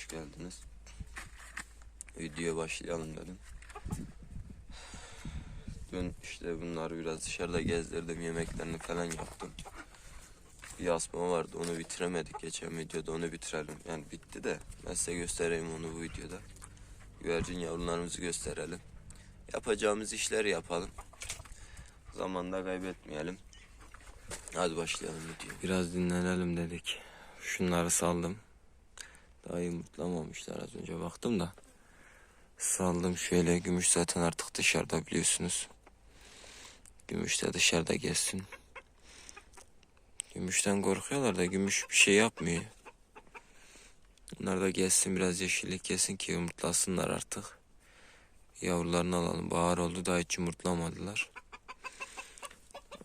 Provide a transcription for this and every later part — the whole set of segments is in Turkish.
hoş geldiniz. Videoya başlayalım dedim. Dün işte bunları biraz dışarıda gezdirdim, yemeklerini falan yaptım. Bir asma vardı, onu bitiremedik geçen videoda, onu bitirelim. Yani bitti de, ben size göstereyim onu bu videoda. Güvercin yavrularımızı gösterelim. Yapacağımız işleri yapalım. Zamanda kaybetmeyelim. Hadi başlayalım video. Biraz dinlenelim dedik. Şunları saldım. Daha yumurtlamamışlar az önce baktım da. Saldım şöyle gümüş zaten artık dışarıda biliyorsunuz. Gümüş de dışarıda gezsin. Gümüşten korkuyorlar da gümüş bir şey yapmıyor. Bunlar da gelsin biraz yeşillik yesin ki yumurtlasınlar artık. Yavrularını alalım. Bahar oldu daha hiç yumurtlamadılar.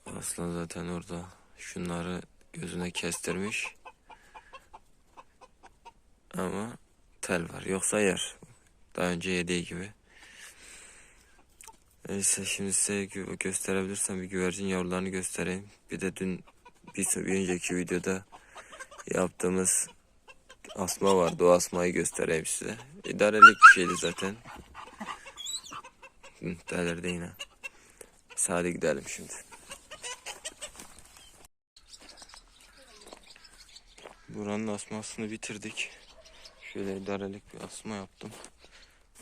Aslan zaten orada şunları gözüne kestirmiş. Ama tel var. Yoksa yer. Daha önce yediği gibi. Neyse şimdi size gö- gösterebilirsem bir güvercin yavrularını göstereyim. Bir de dün bir, bir önceki videoda yaptığımız asma vardı. O asmayı göstereyim size. İdarelik bir şeydi zaten. Delirdi yine. Hadi gidelim şimdi. Buranın asmasını bitirdik. Şöyle idarelik bir asma yaptım.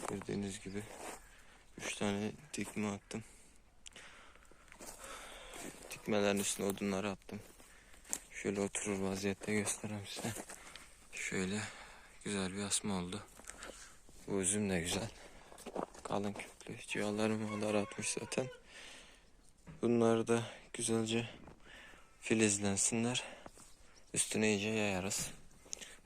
Gördüğünüz gibi. Üç tane dikme attım. Dikmelerin üstüne odunları attım. Şöyle oturur vaziyette göstereyim size. Şöyle güzel bir asma oldu. Bu üzüm de güzel. Kalın köklü. Ciğerlerim mağalar atmış zaten. Bunları da güzelce filizlensinler. Üstüne iyice yayarız.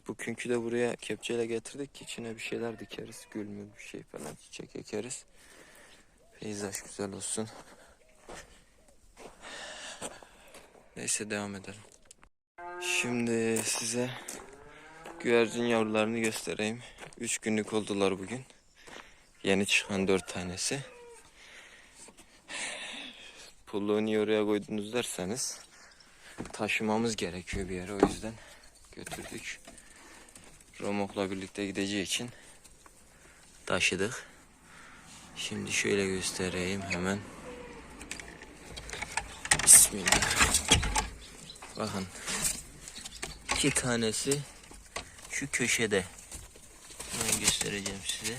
Bugünkü de buraya kepçeyle getirdik ki içine bir şeyler dikeriz. Gül mü bir şey falan çiçek ekeriz. Peyzaj güzel olsun. Neyse devam edelim. Şimdi size güvercin yavrularını göstereyim. 3 günlük oldular bugün. Yeni çıkan 4 tanesi. Pulluğu niye oraya koydunuz derseniz taşımamız gerekiyor bir yere o yüzden götürdük. Romok'la birlikte gideceği için taşıdık. Şimdi şöyle göstereyim hemen. Bismillah. Bakın. iki tanesi şu köşede. Hemen göstereceğim size.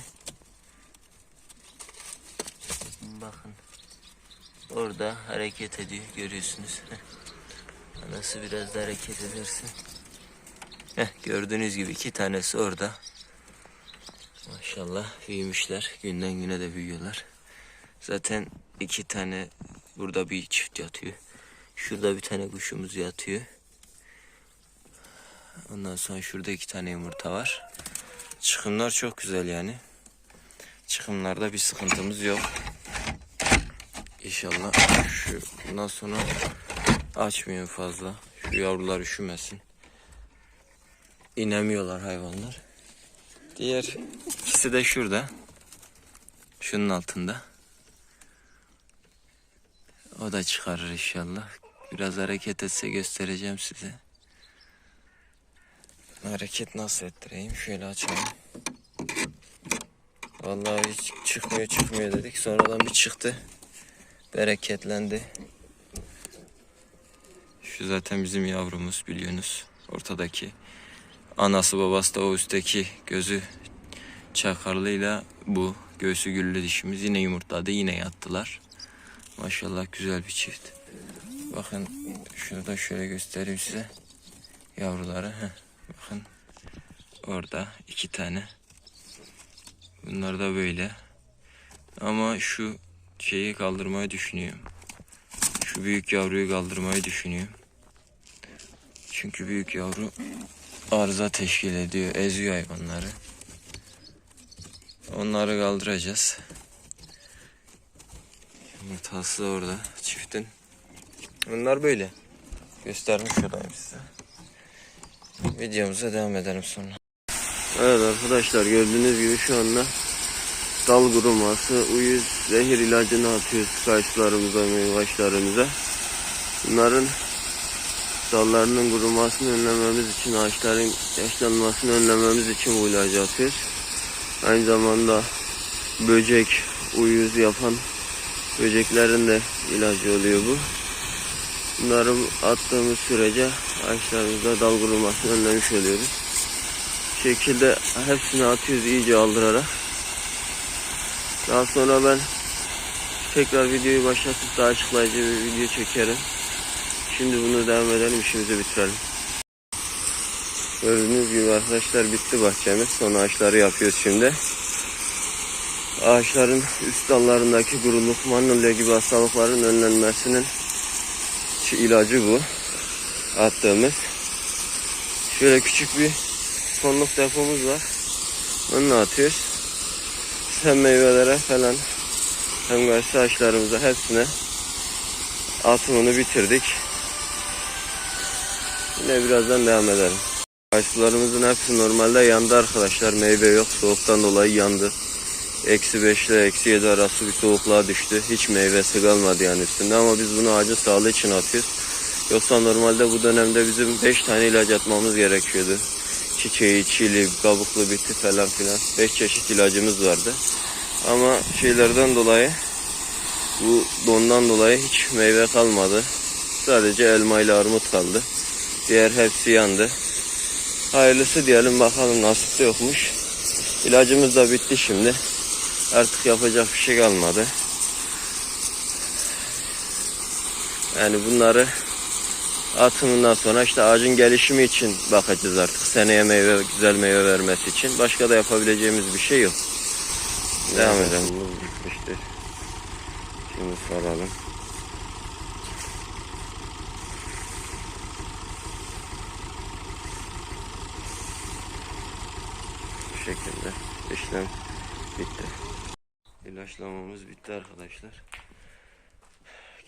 Bakın. Orada hareket ediyor görüyorsunuz. Anası biraz da hareket edersin. Heh, gördüğünüz gibi iki tanesi orada. Maşallah büyümüşler. Günden güne de büyüyorlar. Zaten iki tane burada bir çift yatıyor. Şurada bir tane kuşumuz yatıyor. Ondan sonra şurada iki tane yumurta var. Çıkımlar çok güzel yani. Çıkımlarda bir sıkıntımız yok. İnşallah şu bundan sonra açmıyor fazla. Şu yavrular üşümesin. İnemiyorlar hayvanlar. Diğer ikisi de şurada. Şunun altında. O da çıkarır inşallah. Biraz hareket etse göstereceğim size. Hareket nasıl ettireyim? Şöyle açalım. Vallahi hiç çıkmıyor çıkmıyor dedik. Sonradan bir çıktı. Bereketlendi. Şu zaten bizim yavrumuz biliyorsunuz. Ortadaki. Anası babası da o üstteki gözü çakarlıyla bu göğsü güllü dişimiz yine yumurtladı yine yattılar. Maşallah güzel bir çift. Bakın şunu da şöyle göstereyim size. Yavruları. Heh, bakın orada iki tane. Bunlar da böyle. Ama şu şeyi kaldırmayı düşünüyorum. Şu büyük yavruyu kaldırmayı düşünüyorum. Çünkü büyük yavru arıza teşkil ediyor. Eziyor hayvanları. Onları kaldıracağız. Yumurtası da orada çiftin. Bunlar böyle. Göstermiş olayım size. Videomuza devam edelim sonra. Evet arkadaşlar gördüğünüz gibi şu anda dal kuruması, uyuz, zehir ilacını atıyoruz kayısılarımıza, meyvaçlarımıza. Bunların dallarının kurumasını önlememiz için, ağaçların yaşlanmasını önlememiz için bu ilacı atıyoruz. Aynı zamanda böcek, uyuz yapan böceklerin de ilacı oluyor bu. Bunları attığımız sürece ağaçlarımızda dal kurumasını önlemiş oluyoruz. Bu şekilde hepsini atıyoruz iyice aldırarak. Daha sonra ben tekrar videoyu başlatıp daha açıklayıcı bir video çekerim. Şimdi bunu devam edelim işimizi bitirelim. Gördüğünüz gibi arkadaşlar bitti bahçemiz. Son ağaçları yapıyoruz şimdi. Ağaçların üst dallarındaki kuruluk, manolya gibi hastalıkların önlenmesinin ilacı bu. Attığımız. Şöyle küçük bir tonluk depomuz var. Onu atıyoruz. Hem meyvelere falan hem gayri ağaçlarımıza hepsine atımını bitirdik. Yine birazdan devam edelim. Ağaçlarımızın hepsi normalde yandı arkadaşlar. Meyve yok. Soğuktan dolayı yandı. Eksi 5 ile eksi 7 arası bir soğukluğa düştü. Hiç meyvesi kalmadı yani üstünde ama biz bunu ağacın sağlığı için atıyoruz. Yoksa normalde bu dönemde bizim 5 tane ilaç atmamız gerekiyordu. Çiçeği, çili, kabuklu biti falan filan. 5 çeşit ilacımız vardı. Ama şeylerden dolayı bu dondan dolayı hiç meyve kalmadı. Sadece elma ile armut kaldı. Diğer hepsi yandı. Hayırlısı diyelim bakalım nasip de yokmuş. İlacımız da bitti şimdi. Artık yapacak bir şey kalmadı. Yani bunları atımından sonra işte ağacın gelişimi için bakacağız artık. Seneye meyve, güzel meyve vermesi için. Başka da yapabileceğimiz bir şey yok. Devam edelim. Bitmiştir. Şimdi saralım. Bu şekilde işlem bitti. İlaçlamamız bitti arkadaşlar.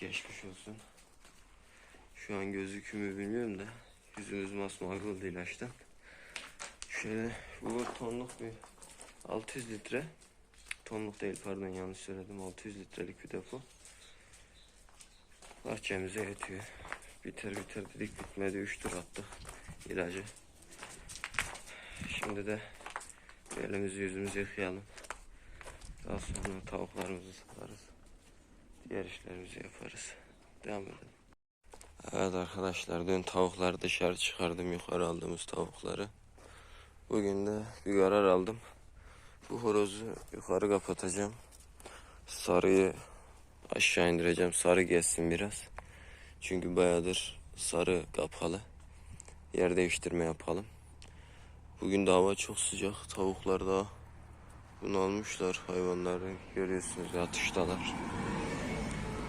Geçmiş olsun. Şu an gözüküyor mü bilmiyorum da yüzümüz masmavi oldu ilaçtan. Şöyle bu tonluk bir 600 litre tonluk değil pardon yanlış söyledim 600 litrelik bir depo bahçemize yetiyor biter biter dedik bitmedi 3 tur attık ilacı şimdi de elimizi yüzümüzü yıkayalım daha sonra tavuklarımızı salarız diğer işlerimizi yaparız devam edelim Evet arkadaşlar dün tavukları dışarı çıkardım yukarı aldığımız tavukları bugün de bir karar aldım bu horozu yukarı kapatacağım. Sarıyı aşağı indireceğim. Sarı geçsin biraz. Çünkü bayağıdır sarı kapalı. Yer değiştirme yapalım. Bugün de hava çok sıcak. Tavuklar da bunalmışlar. Hayvanları görüyorsunuz yatıştalar.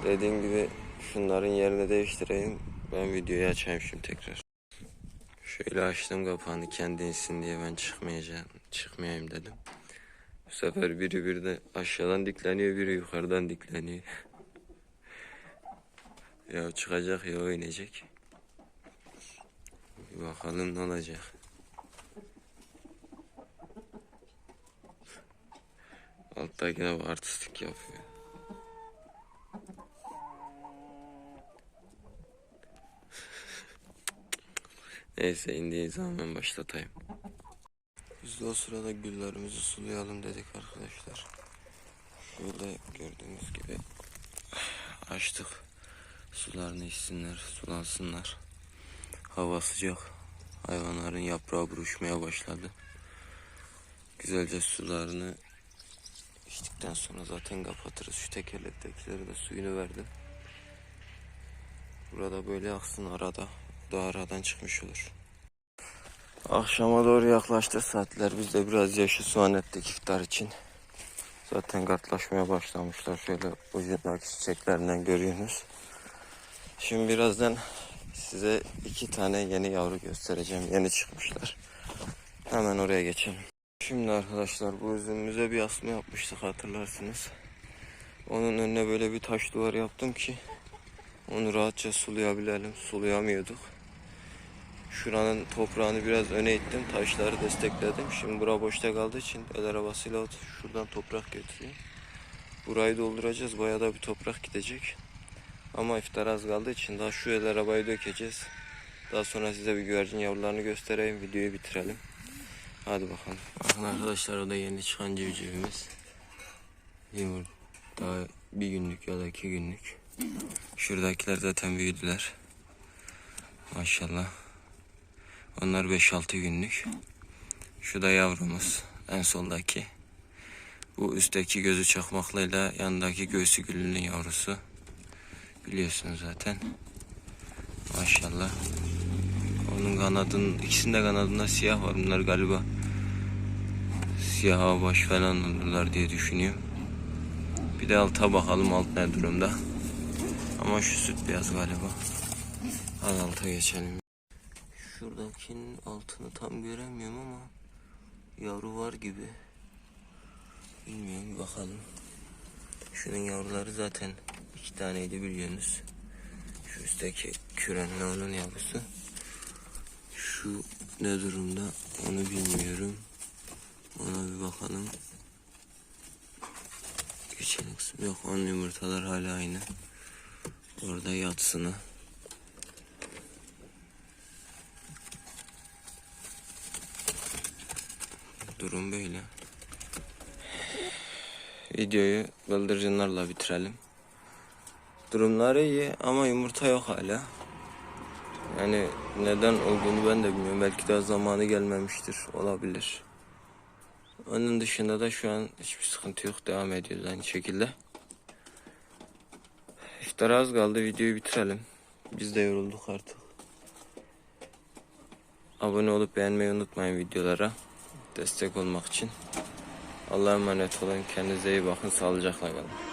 Dediğim gibi şunların yerini değiştireyim. Ben videoyu açayım şimdi tekrar. Şöyle açtım kapağını kendi insin diye ben çıkmayacağım. Çıkmayayım dedim. Bu sefer biri bir de aşağıdan dikleniyor, biri yukarıdan dikleniyor. ya çıkacak ya o inecek. Bir bakalım ne olacak. Alttaki de artistik yapıyor. Neyse indiği zaman ben başlatayım. Biz de o sırada güllerimizi sulayalım dedik arkadaşlar. Şöyle gördüğünüz gibi açtık. Sularını içsinler, sulansınlar. Hava sıcak. Hayvanların yaprağı buruşmaya başladı. Güzelce sularını içtikten sonra zaten kapatırız. Şu tekerlektekileri de suyunu verdim. Burada böyle aksın arada. Bu da aradan çıkmış olur. Akşama doğru yaklaştı saatler. Biz de biraz yaşı soğan ettik iftar için. Zaten kartlaşmaya başlamışlar. Şöyle ucundaki çiçeklerinden görüyorsunuz. Şimdi birazdan size iki tane yeni yavru göstereceğim. Yeni çıkmışlar. Hemen oraya geçelim. Şimdi arkadaşlar bu üzümümüze bir asma yapmıştık hatırlarsınız. Onun önüne böyle bir taş duvar yaptım ki onu rahatça sulayabilelim. Sulayamıyorduk. Şuranın toprağını biraz öne ittim. Taşları destekledim. Şimdi bura boşta kaldığı için el arabasıyla şuradan toprak götürüyor. Burayı dolduracağız. Bayağı da bir toprak gidecek. Ama iftar az kaldığı için daha şu el arabayı dökeceğiz. Daha sonra size bir güvercin yavrularını göstereyim. Videoyu bitirelim. Hadi bakalım. Bakın arkadaşlar o da yeni çıkan civcivimiz. Yumurt daha bir günlük ya da iki günlük. Şuradakiler zaten büyüdüler. Maşallah. Onlar 5-6 günlük. Şu da yavrumuz. En soldaki. Bu üstteki gözü çakmaklıyla yanındaki göğsü güllünün yavrusu. Biliyorsunuz zaten. Maşallah. Onun kanadının, ikisinde kanadında siyah var. Bunlar galiba siyah baş falan olurlar diye düşünüyorum. Bir de alta bakalım alt ne durumda. Ama şu süt beyaz galiba. Hadi alta geçelim. Şuradakinin altını tam göremiyorum ama yavru var gibi. Bilmiyorum bakalım. Şunun yavruları zaten iki taneydi biliyorsunuz. Şu üstteki kürenle onun yavrusu. Şu ne durumda onu bilmiyorum. Ona bir bakalım. Geçen kısım yok. Onun yumurtalar hala aynı. Orada yatsını. Durum böyle. Videoyu bıldırcınlarla bitirelim. Durumları iyi ama yumurta yok hala. Yani neden olduğunu ben de bilmiyorum. Belki daha zamanı gelmemiştir. Olabilir. Onun dışında da şu an hiçbir sıkıntı yok. Devam ediyoruz aynı şekilde. İftara az kaldı. Videoyu bitirelim. Biz de yorulduk artık. Abone olup beğenmeyi unutmayın videolara. Destek olmak için. Allah'a emanet olun. Kendinize iyi bakın. Sağlıcakla kalın.